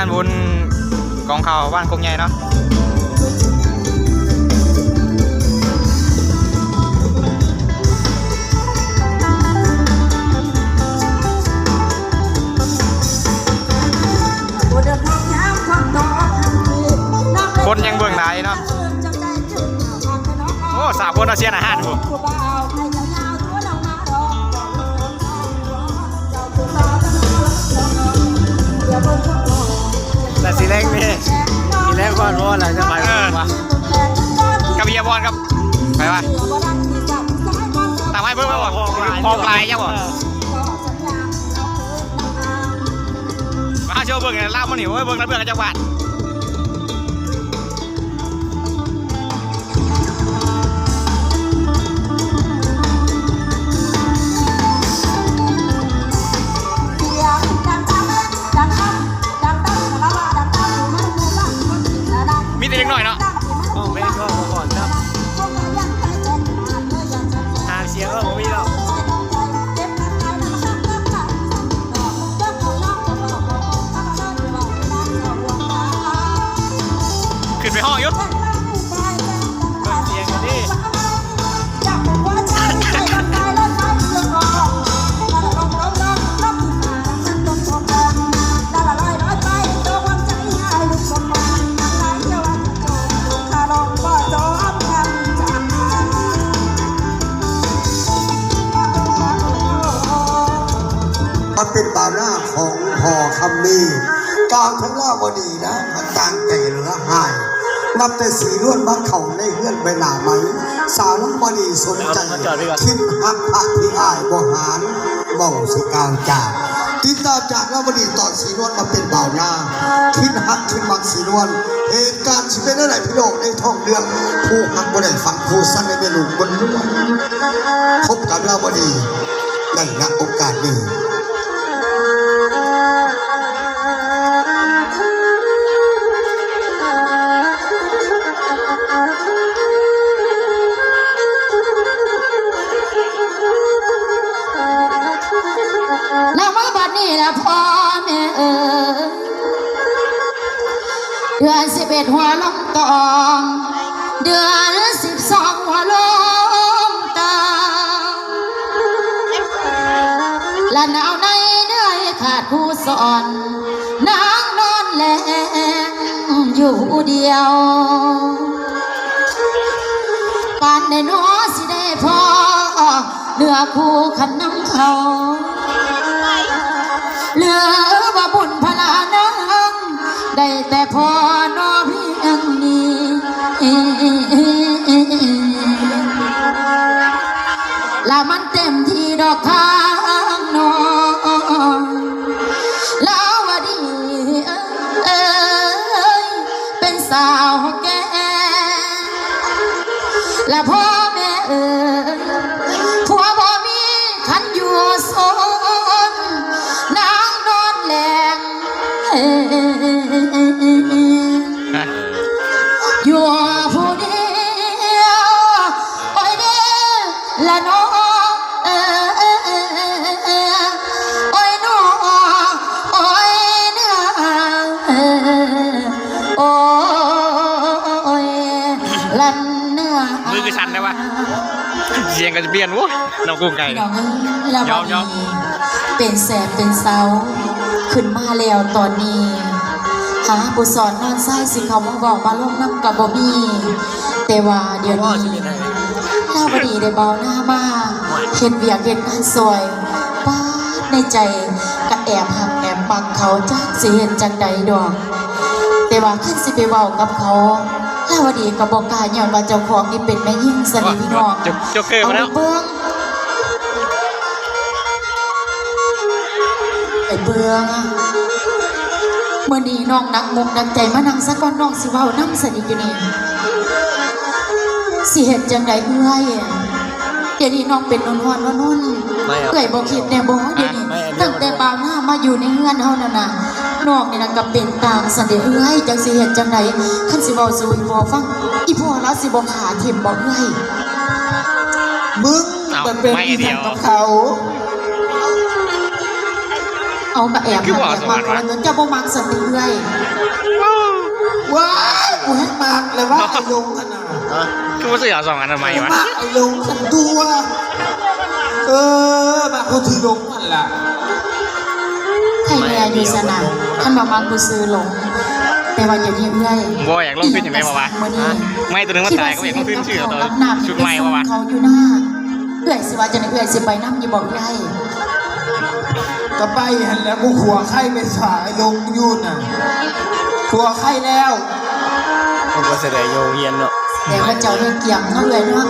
านบุญกองข่าวบ้านคงใหญ่เนาะคนยังเบิ่งหลายเนาะโอ้สาวคนเอาเชียนอาหารผม แต่สีแรกนี่ทีแรกว่ารู้อะไรจะไปเออ วะกับเบียร์บอลครับไปวะตามให้เบิ่งไปบ่พองลายยังบ่มาโชว์เบิ่งเนี่ยเล่ามาหนิเว้ยเบิ่งแล้วเบิ่งกันจังหวัด ของพ่อคำมีกาวทั้งล่าวดีนะมันต่างใจเหลือหายนับแต่สีล้วนบักเขาในเฮือนไปหนาไหม สาวน้ำมณีสนใจ คิดหักพระที่อายบหารเบาสกาวจากติดตามจากล่าวดีตอนสีล้วนมาเป็นเบาหน้า คิดหักคิดมักสีล้วนเหตุการณ์ที่เป็นอะไรพี่น้องในท้องเรื่อง ผู้หักบ่ได้ฝักผู้สั้นในเมนูบนล้วนพบกับล่าวดีในณโอกาสนี้ พ่อแม่เอ๋ยเดือนสิบเอ็ดหัวลงตอง เดือนสิบสองหัวลงตาและหนาวในเนื่อยขาดผู้สอนนางนอนแลงอยู่เดียวปานได้น้อสิได้พอเนื้อคู่ขันน้ำเขา ว่าบุญพลานังได้แต่พอนอเพียงนี้ ก็จะเปลี่ยนวุ้ยน้องกุ้งไก่ น้องแล้วยอวัมนยอมนี้เป็นแสบเป็นเสาขึ้นมาแล้วตอนนี้หาบุสอนนอนไส้สิเขามาบอกมาลงน้ำกับบ่มีแต่ว่าเดี๋ยวพ่อนี้ชีวิตไหนหน้าบดีได้เบาหน้ามาเห็นเบียกเห็นงานสวยป้าดในใจกะแอบหักแอบปักเขาจากสิเห็นจังใดดอก แต่ว่าขึ้นสิไปเว้ากับเขาลาวดีกับบอกกล้าย้อนว่าเจ้าของนี่เป็นแม่ยิ่งสนิทพี่น้องจกจกเกอร์เอามาไปแล้วเบิ้งไอ้เบิ้งอะเมื่อนี้น้องนักมุกนักใจมานั่งสักก่อนน้องสิเว้าน้ำสนิทอยู่นี่สิเห็นจังใดเอื้อยอะเดี๋ยวนี้น้องเป็นนนทวนว่านุ่นไม่เอาเอื้อยบอกคิดแน่บ่เดี๋ยวนี้ไม่เอาตั้งแต่บางหน้ามาอยู่ในเฮือนเฮานั่นน่ะ น้องนี่นะก็เป็นตามสันเดเอื้อยจังสิเห็นจังใดคันสิเว้าสู่อีพ่อฟังอีพ่อแล้วสิบ่ขาทิ่มบ่เอื้อยมึงเอามันเป็นไม่อีเดีสัยงวกับเขามเอากระแอบมาแอบมาเขาจนจะบ่มักสติเอื้อยว้ายกูให้มากเลยว่าไอ้ลงกันนะคือว่าเสือสองอันทำไมวะมากไอ้ลงกันตัว เออมากูถือลงมันล่ะ ไทยแลอยู่สนามท่านบอกมากูซื้อหลง แต่ว่าอย่าเรียกเอื้อยบอยอยากลงขึ้นอย่างไรวะวะมื้อนี้ไม่ตัวนึงมันตายก็อยากลงขึ้นชื่อตัวชุดใหม่วะวะเขาอยู่หน้าเอื้อยสิว่าจะได้เอื้อยสิไปนํอย่าบอกได้ก็ไปหันแล้วกูขัวไข่ไปสายลงอยุ่นน่ะขัวไข่แล้วผมก็เสดงโยเฮียนเนาะแต่ว่าเจ้าเรื่องเกียมเน้องเอื้อยเนาะ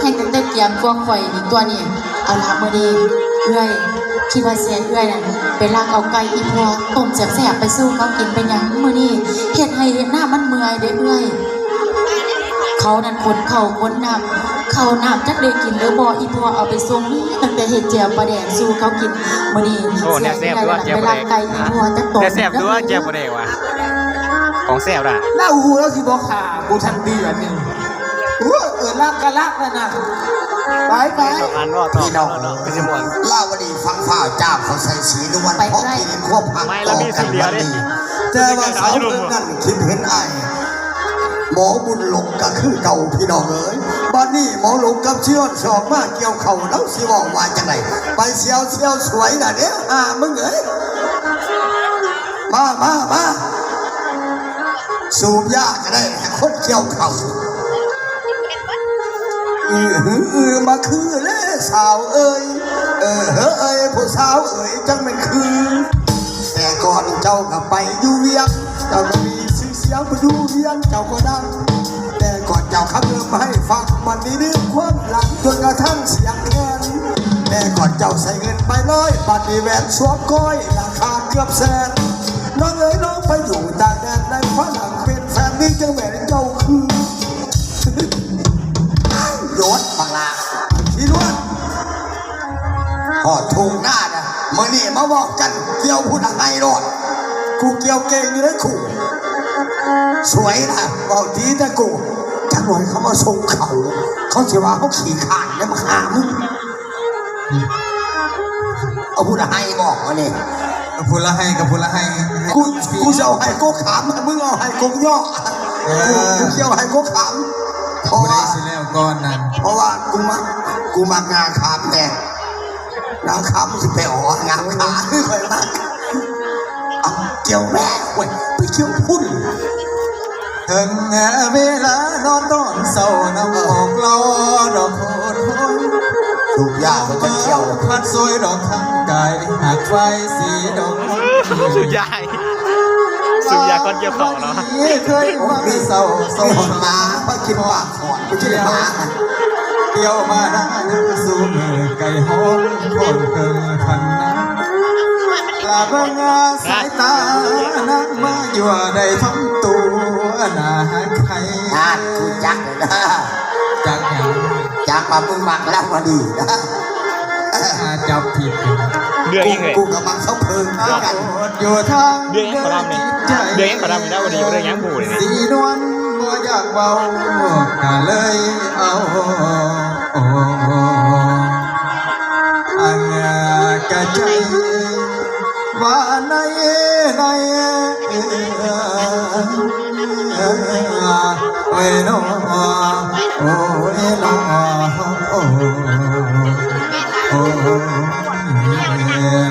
ให้ตั้งแต่เกียมกวางข่อยนี่ตัวนี้เอาละมื้อนี้เอื้อย คิดว่าเสียเอื้อยนั่นไปลากเอาไก่อีพอต้มแซ่บๆไปสู้เขากินเป็นหยังมื้อนี้เฮ็ดให้เห็นหน้ามันเมื่อยเด้เอื้อยเขานั่นคนเขาคนน้ำเขาน้ำจักได้กินหรือบ่อีพ่อเอาไปส่งนี่ตั้งแต่เห็ดเจียวปลาแดงสู่เขากินมื้อนี้โอ้เนี่ยแซ่บด้วยเจียวปลาแดงไก่อีพ่อจักตแต่แซ่บด้วยเจียวปลาแดงวะของแซ่บอะหน้าหูแล้วสิบอกขากูทันทีแบบนี้ เออเออลากกะลักแล้วนะไปไปสองอันรอดต่อเนาเนาะเป็นจำนวนล่าวดีฟังฝ่าเจ้าเขาใส่สีนวลเพราะกินควบหักไม่แล้วมีสุดเดียวดิแต่ว่าสาวคนนั้นคิดเห็นไอ้หมอบุญหลงก็คือเก่าพี่น้องเอ๋ยบ้านนี้หมอหลงกับเชื่อนสอบมาเกี่ยวเข่าแล้วสิบอกว่าจังไหนไปเสียวเสียวสวยน่ะเนี่ยอ่ามึงเอ๋ยมามามาสูบยาก็ได้คนเกี่ยวเข่า อือหืออือมาคือเล่สาวเอ้ยเออเฮ้อเอ้ยผู้สาวเอ้ยจังมันคือ แต่ก่อนเจ้าก็ไปอยู่เวียง เจ้าก็มีชื่อเสียงไปอยู่เวียงเจ้าก็ดังแต่ก่อนเจ้าขับเรือมาให้ฟังมันนี้เรื่องความหลังจนกระทั่งเสียงแคนแต่ก่อนเจ้าใส่เงินไปน้อยบัดนี้แหวนสวมก้อยราคาเกือบแสนน้องเอ๋ยน้องไปอยู่ต่างแดนในฝรั่งเป็นแฟนนี่จังแหวนเจ้า พอถูกหน้านะมื่อนี่มาบอกกันเกี่ยวพูดอะไรรอดกูเกี่ยวเก่งอยู่เลยกูสวยนะบอกดีแต่กูจังหน่อยเขามาส่งเขาเขาจะว่าเขาขี่ขานแล้วมาหามึงเอาพูดอะไรบอกมาเนี่ยพูดละให้กับพูดละให้กูกูจะเอาให้กูขามมึงเอาให้กูย่อกูกูเกี่ยวให้กูขามเพราะพูดได้ว่าสิแล้วก่อนนั้นเพราะว่ากูมากูมางานคาม แน่งานคามสิไปอ๋องานขาคือคอยมากเอาเกี่ยวแม่เว้ยไปเกี่ยวพุ่นถึงเวลานอนตอนเศร้าน้ำออกลอดอกโคตรโหยลูกยามันจะเกี่ยวพัดสวยดอกทั้งกายหากไฟสีดอกสุดยายสุดยาก้อนเกี่ยวเขาเนาะเคยมาเศร้าโศไม่หกอนมาเพราะกินปากขอนไม่ใช่หมาเกี่ยวมาได้สู่มือไก่หอมคนเกินพันนะลาบงาสายตานักมาอยู่ได้ทั้งตัวนาใครอ่านกูจักเลยนะจากอย่างจักมามึงมักแล้วมาดีนะจับผิดเดือดกูเองกูกับมังเขาเพิงมือนกันอยู่ทางเดือดเองขอรำเนี่ยเดือดเองขอรำไม่ได้วันนี้เรื่องยังหมูเลยสีนี่นวลบ่อยากเบาก็เลยเอา ว่าในในเอ้ยโนโอ้ยโนโอ้โอ้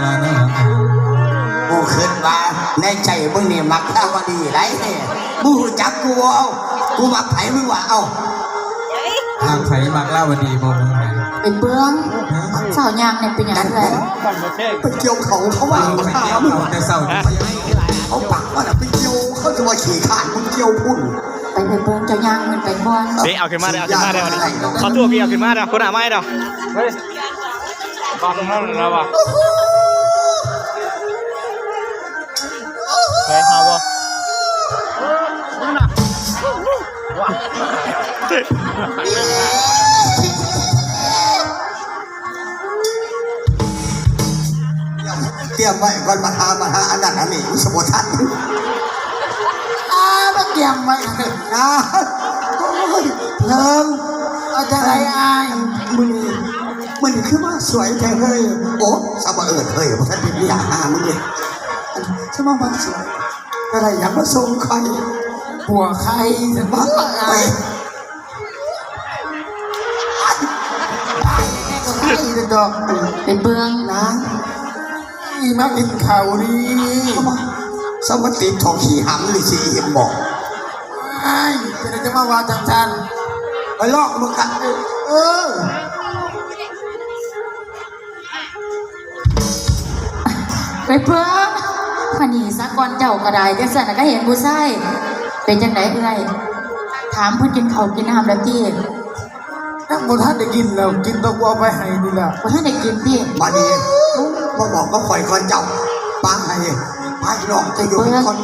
ละนะกูคิดว่าในใจมึงนี่มักแล้วมาดีไรเนี่ยมูจักกูเอากูมักไผมึงว่าเอา ทางไฟมักเล่าวันดีบ่มึงไหนเป็นเบื้องสาวยางเนี่ยเป็นอย่างนั่นไรแหละไปเกี่ยวเขาเขาว่าไปขาเที่ยวมึงเขาแต่เศร้าที่เขาปักว่าน่ะไปเกี่ยวเขาจะมาขี่ขานมึงเกี่ยวพุ่นไปเป็นเบื้องเจ้ายางมันไปบ้อนเดี๋ยวเอาขึ้นมาเดี๋ยวเอาขึ้นมาเดี๋ยววันนี้ขอตัวพี่เอาขึ้นมาเดี๋ยวคนหาไม่เดี๋ยวเฮ้ยตอนนั้นเราอะเฮ้ยเอาบ่เต ไว้ก่อนมาหามาหาอันนั้นอันนี้สมบูรณ์ท่านอ้ามาเกี่ยมไว้นะโอ้ยเพิ่มเอาจะไรอายมึงมันคือว่าสวยแท้เฮ้ยโอ้สมาเอิญเฮ้ยพระท่านเป็นอยากหามึงดิใช่ไหมมันสวยอะไรอยากมาส่งใครหัวใครฉันบ้าบ้าไปใครจะดอกไปเบื้องนะ อีมากินข่าวดีสมติทองขี่หำหรือสีเห็นบอกไอ้จจะมาว่าจังจันไปลอกมึงกันเออไปเบื้องพนีสักก่อนเจ้าก็ได้จังสันนก็เห็นผู้ชายเป็นจังไดเอ้ยถามเพิ่อนกินเขากินน้ำแล้วตินั่งบนท่านได้กินแล้วกินต้องเอาไปให้นี่แหละบ่ทันได้กินติมาดี มาบอกก็คอยก่อนเจ้าป้าให้ป้าหลอกจะอยู่เป็นคน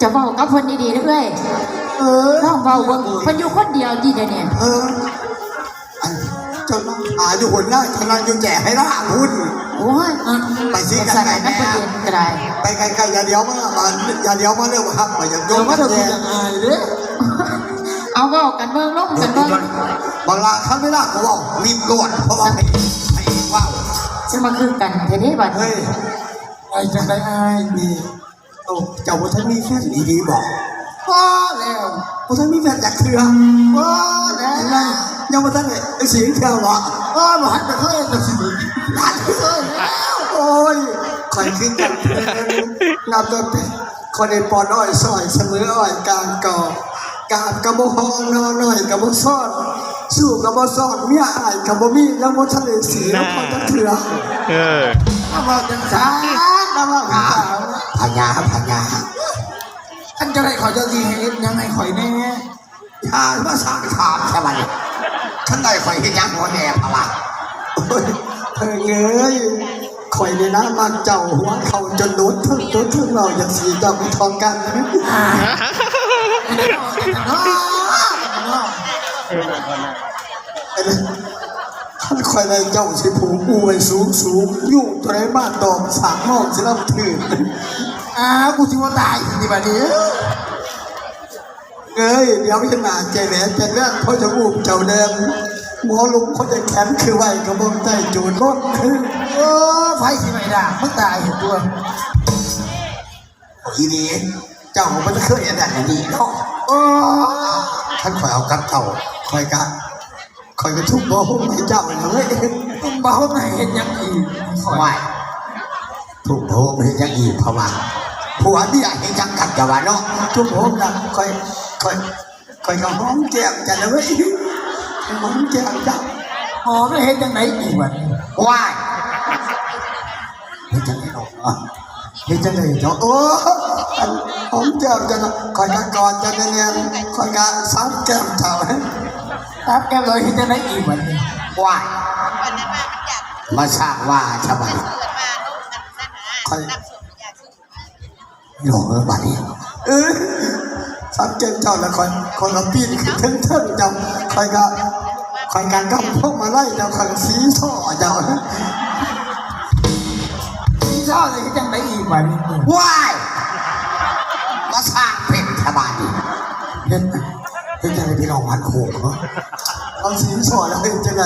จะเว้ากับเพิ่นดีๆเด้อเอ้ยเออน้องเว้าเบิ่งเพิ่นอยู่คนเดียวติเดี๋ยวนี้เอออันเจ้าต้องหาอยู่หัวหน้าทนายอยู่แจกให้ล่าหุ้นโอ้ยไปสิจังกันซั่นไปน่ะมันแม่บ่เย็นก็ได้ไปไกลๆอย่าเดียวมามาอย่าเดียวมาเรื่องครับมาอย่างโยเดี๋ยวมว่ากัเดี๋ยนวแจคุณยังอายเด้อเอาเว้ากันเบิ่งลงกันเบิ่งบางลาครั้งไม่ได้เขาบอกรีบโกรธเพราะว่าให้ให้ว่าว จะมาคือกันแท้เด้บัดเฮ้ยไอ้จังได้ไอายนี่โอ้เจ้าว่าท่านมีแฟนดีๆบอกพ่อแล้วว่าท่านมีแฟนจากเครือพ่อแล้วยังไงยังว่าท่านเนี่ยไอ้เสียงเที่ยววะพ่อมาหันไปเคยแต่สิบโอ้ยคอยขึ้นกันนับตัวเป็นคนในปอนอ้อยซอยเสมออ้อยกลางกอกาบกระบอกฮอนอนหน่อยกระบอกซ่อน สู้กระบอกซ่อนเมียอายกระบอกมีแล้วมดทะเลสีแล้วพอจะเถื่อเออมาบอกจังสารมาบอกจังสารพญาพญาท่านจะได้ขอเจ้าที่ให้ยังไงข่อยแน่ยามาสามถามใช่ไหมท่านได้คอยเห็นยังหัวแดงพะวะโอ้ยเพิ่งเอ้ยคอยในน้ำมันเจ้าหัวเขาจนโดนทึ่งโดนทึ่งเราอย่างสีเจ้าไปทองกัน ท่านคอยในเจ้าสิผูกูไว้สูงสูงอยู่ตัวไหนบ้านดอกสามห้องสิลำถืออ่ากูสิว่าตายนี่บัดนี้เอ้ยเดี๋ยวพี่นาใจแหวนใจแหวนเขาจะอูบเจ้าเดิมหมอลุงเขาจะแขนคือไหวกระบอกใต้จูนรถเออไฟสิไม่ด่ามึงตายเห็นตัวอีนี้เจ้าของมันจะเคยเห็นแบบนี้เนาะโอ้ท่านคอยเอากับเจ้า คอยกะคอยกระทุบโบหุ้มให้เจ้าเลยเว้ยมึงบ้าไหนเห็นยังอีกข่อยไหวทุบโบหุ้มให้ยังอีกเพราะว่าผัวเนี่ยให้ยังกัดจะว่าเนาะทุบโบหุ้มนะคอยคอยคอยกระห้องแก้มกันเลยเว้ยหอมแก้มเจ้าหอไม่เห็นยังไงอีกบัดนี้ว้ายเฮ้ยจังไงเนาะอะเฮ้ยจังไงเนาะโอ้อันหอมแก้มกันนะคอยกะกอดกันเนี่ยคอยกะซับแก้มเจ้า ครับแกเลยเห็นยังไงอีกบัดนี้ว้ายมาสร้างว่าชาวบ้านคอยหลงเออบัดนี้เออซับแก้มเจ้าแล้วคอยคอยกะปีนขึ้นเทิงเทิงเจ้าคอยกะคอยการกำพวกมาไล่เจ้าคอยสีท่อเจ้าพี่ชอบเลยเห็นยังไงอีกบัดนี้ว้าย เห็นยังไงพี่น้องวันโขกเนาะเอาสีสอดแล้วเห็นยังไง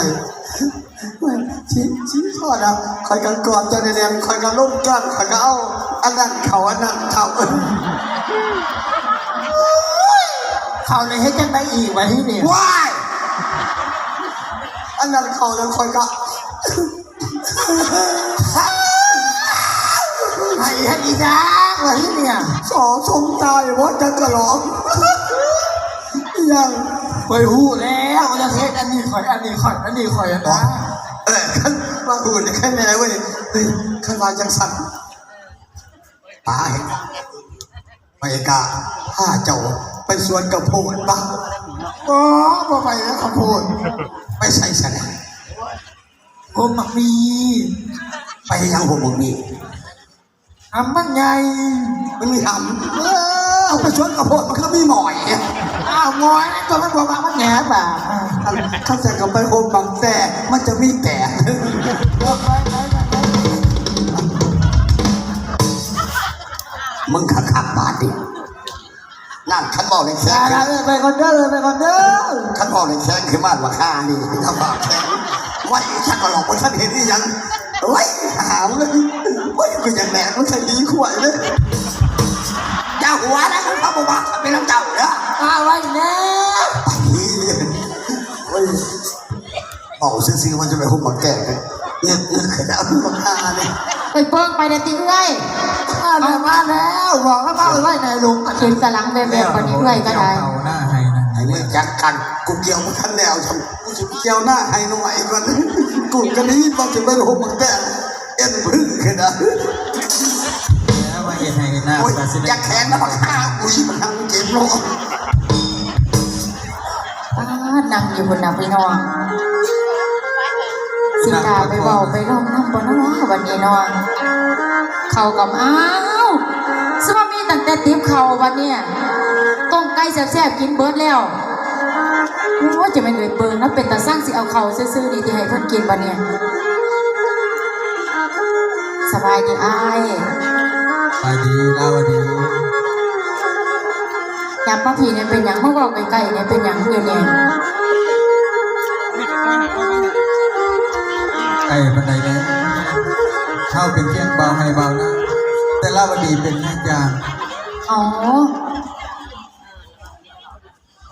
สีสีสอดอะคอยกันกอดเจะแดงคอยกันล่มกันคอยกันเอาอันนั้นเขาอันนั้นเขาเออเขาเลยเห็นยังไงอีกบัดนี้เนี่ยว้ายอันนั้นเขาแล้วคอยกันไอ้เห็นอีกนะบัดนี้เนี่ยสอสมตายว่าจะกระหลอง ยังข่อยหูแล้วจะเฮ็ดอันนี้ข่อยอันนี้ข่อยอันนี้ข่อยอันนั้นเออขันมาหุ่นแค่ไหนเว้ยเฮ้ยขันมาจังสันตายไปกะห้าเจ้าไปสวนกับโพดบ้างโอ้บ่ไปแล้วขอโทษไปใส่สนะผมมักมี ไปยังผมมึงนี่ทำมันไงมันมีทำเออเอาไปสวนกับโพดมันก็มีหมอย อ้าวงอยตัวมันบอกว่ามันแหนบ่าอันข้าใส่กับไปโฮมบางแต่มันจะมีแต่มึงขัดขัดบาดดินั่นขันบอกในแซงไปก่อนเด้อไปก่อนเด้อขันบอกในแซงคือมาดว่าค่านี่ถ้าบาดแข็งไว้ฉันก็หลอกว่าฉันเห็นนี่ยังไว้หามเลยไว้ก็ยังแหลกมันใส่ดีขวายเลยเจ้าหัวนะเขาบอกว่าเป็นน้ำเจ้าเนาะมาไว้ บอกซื้อๆมันจะไปหุ้มมาแก่กันเนี่ยเนี่ยขนาดมันมาเนี่ยไปเปิ้งไปเดยวติเอ้ยมาแล้วมาแล้วบอกแล้วมาไว้ในลุงเห็นกำลังแบบแบบปานนี้เอ้ยก็ได้ เอาหน้าให้นะไอ้เรื่องจักกันกูเกี่ยวมันทันแนวฉันกูจะเกี่ยวหน้าให้หน่อยก่อนกูกันนี้มันจะไปหุ้มมาแก่เอ็นพึ่งขนาดแล้วมาเห็นให้หน้าโอ้ยตาสิอยากแขนนะมันข้าอุ้ยมันทำเจ็บโลกป้านั่งอยู่บนนับพี่น้อง สิตาไปเบาไปร้องน้ำบนน้ำวันนี้เนอนเขากับอ้าวสมามีตั้งแต่ติบเขาวันเนี้ยต้มไก่แซ่บๆกินเบิร์ดแล้วว่าจะไม่เอ่ยเปิงนะเป็นตาสร้างสิเอาเขาซื่อๆนี่ที่ให้เพิ่นกินวันเนี้ยสบายดีอ้ายไปดีลาวดียามป้าผีเนี่ยเป็นหยังเมื่อบอกไก่ๆเนี่ยเป็นหยังเดี๋ยวนี้ ไอ้บันไดแล้วเข้าเป็นเพียงเบาให้เบานะ แต่ลาวดีเป็นแม่ยางอ๋อ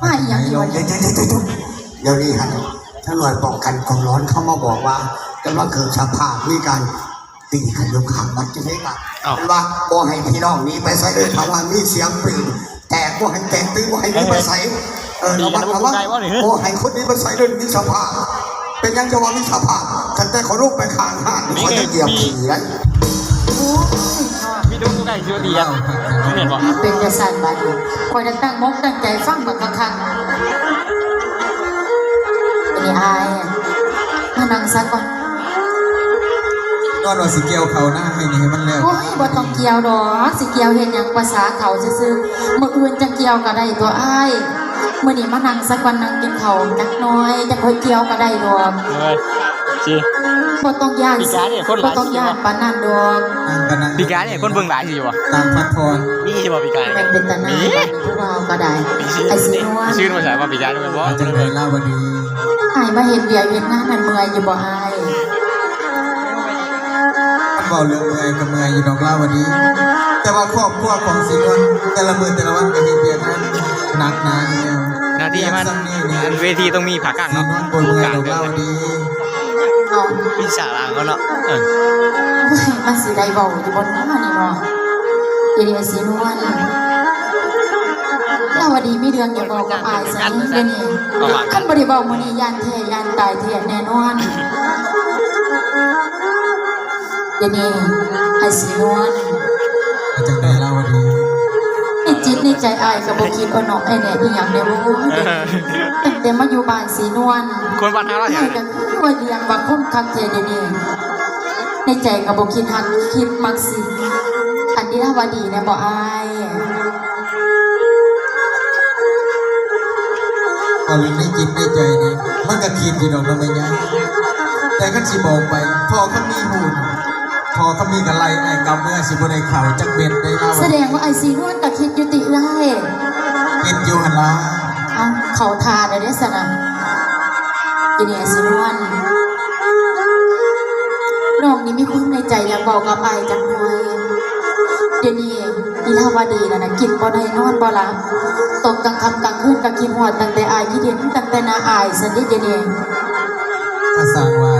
ว่าอีหยังอีกวันเดี๋ยนี้วเดี๋ยวเดี๋ยวเดี๋ยวเดี๋ยวนี้ฮะถ้าหน่วยป้องกันความร้อนเข้ามาบอกว่ากำลังเกิดสภาพมีการตีขันยกขังวัดจะได้ปะเป็นว่าบ่ให้พี่น้องหนี้ไปใส่เลยถ้าว่ามีเสียงปืนแตกบ่ให้แตกตื้อบ่ให้หนี้ไปใส่เออระวังระวังบ่ให้คนนี้ไปใส่เลยมีสภาพเป็นยังจะว่ามีสภาพ ตั้งแต่เขาลูกไปข้างห้างเขาจะเหยียบขี่แล้วโอ้ยเนาะมีดูไก่ชื่อดีอะไม่เห็นบอกเป็นจะสั่นบัดนี้คอยจะตั้งมกตั้งใจฟังแบบคักๆอันนี้อายอะมานั่งซักก่อนนอนว่าสิเกี่ยวเขาหน้าให้นี่ให้มันแล้วโอ้ยบ่ต้องเกี่ยวดอกสิเกี่ยวเฮ็ดหยังภาษาเขาซื่อๆมื้ออื่นจะเกี่ยวก็ได้ตัวอ้ายมื้อนี้มานั่งสักวันนั่งกินข้าวจักหน้อยจะค่อยเกี่ยวก็ได้ดอกเฮ้ยจี บ่ต้องย่านปีกาเนี่ยคนหบ่ลายต้องย่านปานนั้นดอกนั่งกันนั่งปีกาเนี่ยคนเบิ่งหลายอยู่วะตามพัดพรมีใช่ป่ะปีกาแม่นเป็นตาหน้าปานนี้ผู้ว่าก็ได้ไอ้สินวลชื่อมาใส่ว่าปีกาด้วยบ่อาจารย์เลยลาวดีอ้ายมาเฮ็ดเวียกเฮ็ดงานนั่นเมื่อยอยู่บ่อ้ายมันเบาเรื่องเมื่อยกับเมื่อยอยู่ดอกลาวดีแต่ว่าครอบครัวของสีนวลแต่ละมือแต่ละวันก็เฮ็ดเบียกนั้นหนักหนาอยู่แล้วหน้าที่มันซ้ำนี่นี่อันเวทีต้องมีผากลางสีเนาะนวลบนเมื่อยกลางดอกเดือ ลาวนดีเอามีสาราเขาเนาะเออเฮ้ยมันสิได้เว้าอยู่บนน้านี่เนาะเดี๋ยวนี้ไอ้สินวลลาวดีมีเรื่องอย่าบอกกับอ้ายซะนี่เดี๋ยวนี้ประมาณคันบ่ได้เว้ามื้อนี้ย่านแท้ย่านตายแท้แน่นอนเดี๋ยวนี้ไอ้สินวลอาจารย์เลยลาวดีในจิตในใจอายก็บ่คิดว่าน้องไอ้แหน่อีหยังได้บ่ตั้งแต่มาอยู่บ้านสีนวลคนบ้านห้าร้อยอายก็คือ ว่าเลี้ยงว่าคนคักแท้เดี๋ยวนี้ในใจก็บ่คิดหักคิดมักสิอันนี้ถ้าว่าดีแน่บ่อายเอาเรื่องในจิตในใจนี่มันก็คิดอยู่ดอกนะไม่ยังแต่ก็สิบอกไปพอเขามีหูนพอเขามีกันไล่ไอ้กำเมื่อสิบ่ได้ข่าวจักเบ็ดได้ลาแสดงว่าไอ้สีนวลก็คิดยู่ติไรคิดอยู่หันละเอาเขาทาได้เด้สนะ เดี๋ยวนี้ไอ้สีนวลน้องนี่มีความในใจอยากบอกกับอายจังหน่อยเดี๋ยวนี้นิลาวดีนะนะกินบ่ได้นอนบ่หลับตกกลางค่ำกลางคืนก็กินหอดตั้งแต่อายคิดเห็นตั้งแต่นาอายสันนิดเดียวนี้ถ้าสร้างว่า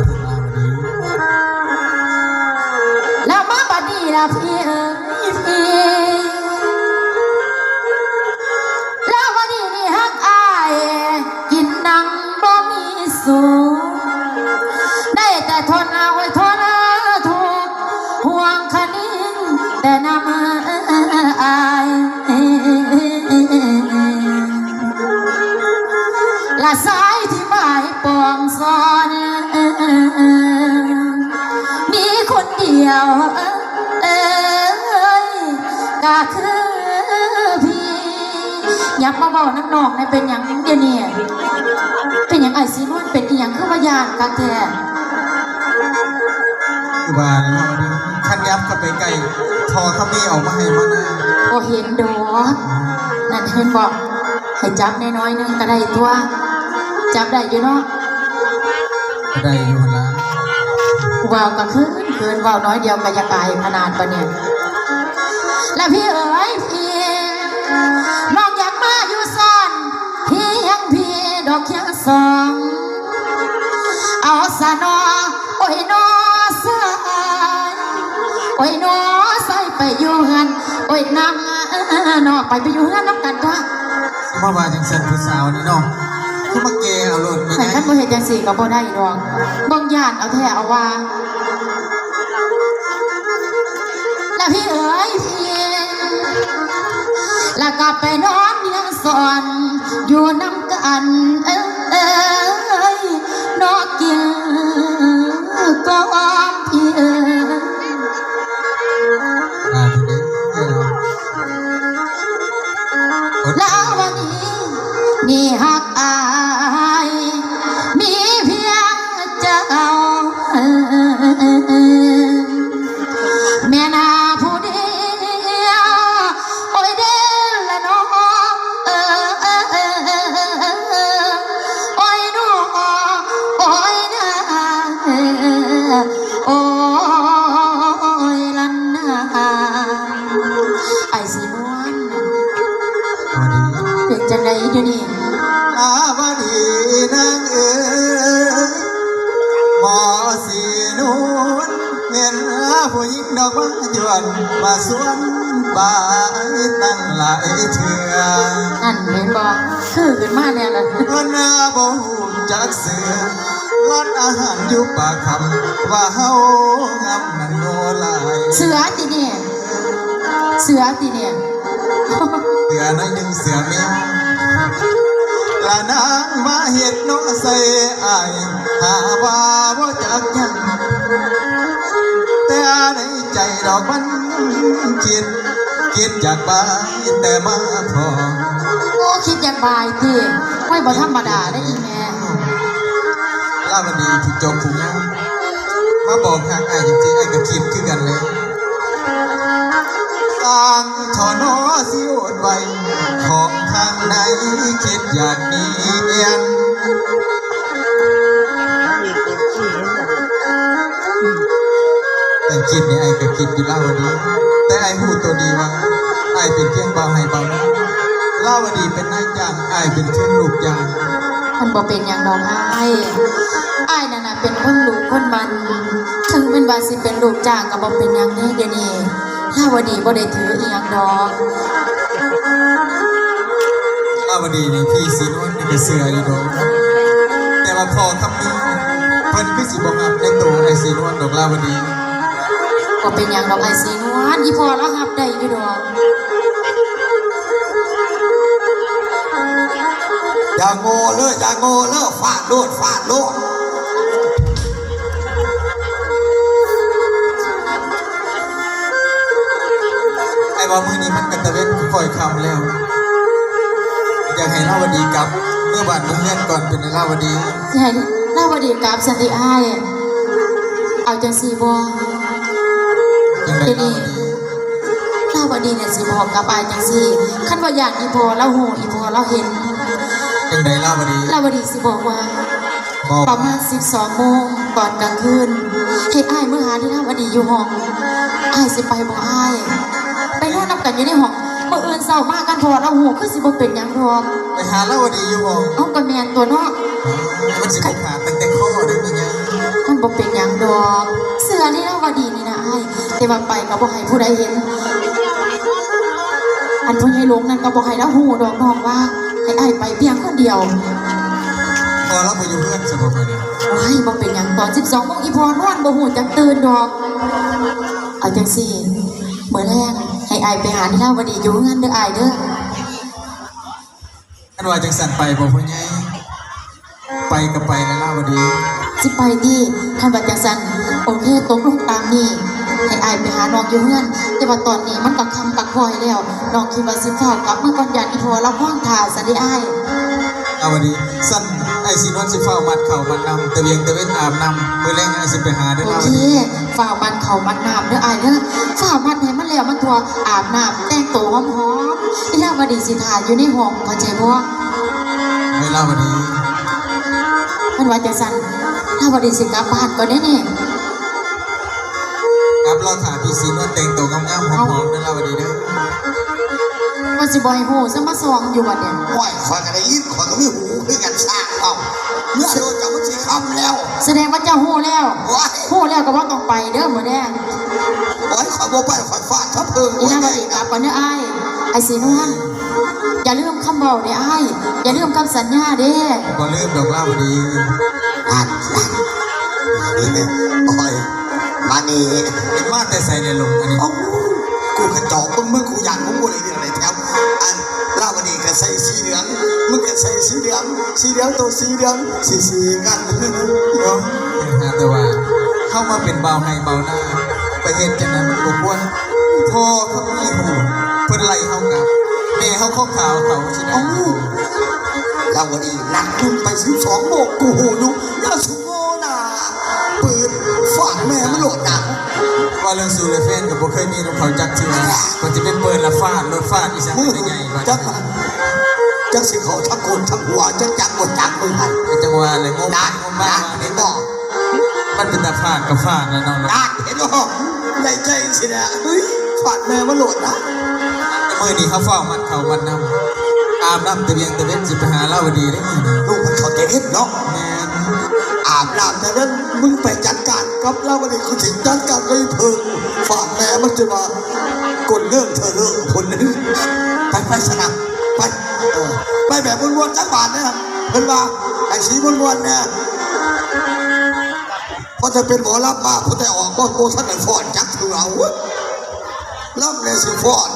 ยวเอ้ยก็คือพี่อยากมาบอกนักนอกในเป็นอย่างเดียวนี่เป็นอย่างไอซีนวลเป็นอีหยังคือว่ายานกะแท้คือว่าลาวดีคันยับเข้าไปใกล้พอเขามีออกมาให้มาหน้าโอเห็นดอกนั่นเห็นบอกให้จับน้อยๆหนึงก็ได้ตัว จับได้อยู่เนาะได้อยู่หั่น ละว่าวก็คืนคืนว่าวน้อยเดียวก็อยกายขนาดปะเนี่ย แล้วพี่เอ๋ยพี่น้องอยากมาอยู่ซ่อนพี่ยังพี่ดอกเคียงสอง เอาสะนอโอ้ยนอสายโอ้ยนอใส่ไปอยู่เฮือนโอ้ยนำนอไปไปอยู่เฮือนน้ำกันจ้ะเมื่าจังสันผู้สาวนี่เนาะ คือมาเกเอาโลดไม่แต่ได้ขั้นบ่เหตุจังสี่ก็บ่ได้ดอกเบิ่งญาติเอาแท้เอาว่า แล้วพี่เอ๋ยพี่แล้วก็ไปนอนเลี้ยงสอนอยู่น้ำกันเออ ติเนี่ยเสือน้อยหนึ่งเสือเมียละนางมาเฮ็ดน้องใส่อายหาว่าบ่จักยังแต่ในใจดอกมันคิดคิดอยากไปแต่มาพอโอ้คิดอยากบายติไว้บ่ธรรมดาได้อีแม่ลาวันดีที่จบผู้งามมาบอกหักไอ้ยจริงๆไอ้ก็คิดคือกันเลยางทอนอสิโอดไว้ของทางไหนคิดอยากมีเอียนแต่คิดเนี่ยไอ้ก็คิดอยู่ลาวดีแต่ไอ้พูดตัวดีว่าไอ้เป็นเพียงเบาให้เบานะลาวดีเป็นนายจ้างไอ้เป็นเพียงลูกจ้างมันบ่เป็นหยังดอกไอ้ายอ้นั่นน่ะเป็นคนลูกคนมัน ถึงเป็นว่าสิเป็นลูกจ้างก็บ่เป็นหยังแน่เดี๋ยวนี้ ถ้าวดีบ่ได้ถืออีหยังดอกลาวดีนี่พี่สีนวลนี่ก็เสืออยู่ดอกแต่ว่าพอคำนี้เพิ่นคือสิบ่ฮับในตัวไอ้สีนวลดอกลาวดีบ่เป็นหยังดอกไอ้สีนวลอีพ่อเรารับได้อยู่ดอกอย่าโง่เลยอย่าโง่เลยฟาดโลดฟาดโลด ว่ามื้อนี้มันก็ตะเวนค่อยคำแล้ว อยากให้ลาวดีกลับ เมื่อบ้านเมื่อเฮือนก่อนเป็นลาวดีสิให้ลาวดีกราบสันติอ้าย เอาจังซี่บ่จังได๋ลาวดีลาวดีเนี่ยสิบอกกับอ้ายจังซี่คันว่าอยากอีพ่อเราฮู้อีพ่อเราเห็นจังได๋ลาวดีลาวดีสิบอกว่า บอกประมาณ 12โมงตอนกลางคืนให้อ้ายเมื่อหาที่ลาวดีอยู่ห้องอ้ายสิไปบ่อ้ายไปนอนนำ กันอยู่ในห้องเมื่ออื่นเช้ามากันพอเราฮู้คือสิบ่เป็นหยังดอกไปหาลาวดีอยู่บ่เอาก็แม่นตัวเนาะมันสิบ่ขาดตั้งแต่ข้อเด้อนี่หยังมันบ่เป็นหยังดอก เสื้อนี่ลาวดีนี่นะอ้ายแต่ว่าไปก็บ่ให้ผู้ใดเห็น อันพ่อใหญ่หลวงนั่นก็บ่ให้เราฮู้ดอกน้องว่า ให้อ้ายไปเพียงคนเดียวพอเราไปอยู่เฮือนซะบ่มื้อนี้ว้ายบ่เป็นหยังตอน12โมงอีพอนอนบ่ฮู้จักตื่นดอกเอาจังซี่มื้อแรก ให้อ้ายไปหาที่ลาวดีอยู่งานเด้ออ้ายเด้ออันว่าจังสั่นไปบ่พ่อใหญ่ไปก็ไปแล้วลาวดีสิไปที่ท่านว่าจังซั่นโอเคตกลงตามนี้ให้อ้ายไปหาน้องอยู่เฮือนแต่ว่าตอนนี้มันก็ค่ำกักคอยแล้วน้องคิดว่าสิฟ้าวกลับเมื่อก่อนยานอีพอเราพ้องท่าซะเด้อ้ายเอาวันนี้สั่น ไอ้สีนวลสิเฝ้ามัดเข่ามันนำตะเวียงตะเวนอาบนำเมื่อแรงไอ้สิไปหาเด้อโอลาวเคดีฝ่าวมันเขามันน้ำเด้ออ้ายเด้อฝ่าวมันให้มันแล้วมันตัวอาบน้ำแต่งตัวหอมๆอีลาวดีสิทาอยู่ในห้องเข้าใจบ่เวลาวันนี้มันว่าจังซั่นถ้าวดีสิกลับบ้านก่อนแน่ครับเราถามพี่ซีนวลแต่งตัวงามๆหอมๆนั่นเราดีเด้อๆว่าสิบ่ให้ฮู้ซะมาซองอยู่บัดเนี่ย ไหวคอยกันได้ยินคอยก็ มีหูคือกันสร้างเอาเมื่อโดนจับมันสีคำแล้วแสดงว่าเจ้าฮู้แล้วไหวฮู้แล้วก็บ่ต้องไปเด้อมื้อแดงไหวคอยโบไปคอยฟาดทับเพิงอีนางวดีกลับก่อนเด้ออ้ายไอ้สีนวลอย่าลืมคำเว้าเด้ออ้ายอย่าลืมคำสัญญาเด้บ่ลืมดอกเล่าดีนั่นนั่นนี่เนี่ยโอ้ยมานี่ เป็นมาแต่ใส่ในลงอันนี้ เอ้ากูกระจอกมึงมึงกูอยากมึงกูเลยนี่อะไรแถมอันลาวดีก็ ใส่สีเหลืองมึงก็ใส่สีเหลืองสีเหลืองตัวสีเหลืองสีสีกันเนาะหาแต่ว่าเข้ามาเป็นเบาให้เบาหน้าไปเห็นจังนั้นมันบ่ควรพ่อเขามีหูเพิ่นไล่เฮากลับแม่เฮาข้อขาวเขาสิได้เอ้าลาวดีหนักขึ้นไปสิบสองโมกกูหูดูน่าสุโว่าเรื่องสูเลเฟนกับบ่เคยมีนำเขาจักเทื่อก็จะเป็นเปิดละฟาดรถฟาดอีสังมึงได้ไงวะจักมันจักสิเขาทั้งคนทั้งหัวจักจักหมดจักมึงหันไอ้จังหวะเลยงงนัดงงมานักดว่าเห็นี่นบอกมันเป็นตาฟาดกับฟาดนะน้องนัดเห็นบอกในใจสินะเฮ้ยฝากแม่มันโหลดนะๆมื้อนี้เขาเฝ้ามันเขามันนำอาบน้ำตะเวียงตะเวนสิไปหาเล่าวดีได้มื้อนี้ลูกมันเขาใจเห็นเนาะแม่น อาบน้ำแต่นั้นมึงไปจัดการกับเราวันนี้กูถึงจัดการเลยเพิ่งฝากแม่มันจะมากดเรื่องเธอเรื่องคนนึงไปไปสนามไปไปแบบม้วนๆจักบาทนะครับเพิ่นว่าไอ้สีม้วนๆเนี่ยพอจะเป็นหมอรับมาพอแต่ออกก็โตท่านไหนฟอนจักเถื่อเอารับเลยสิฟอน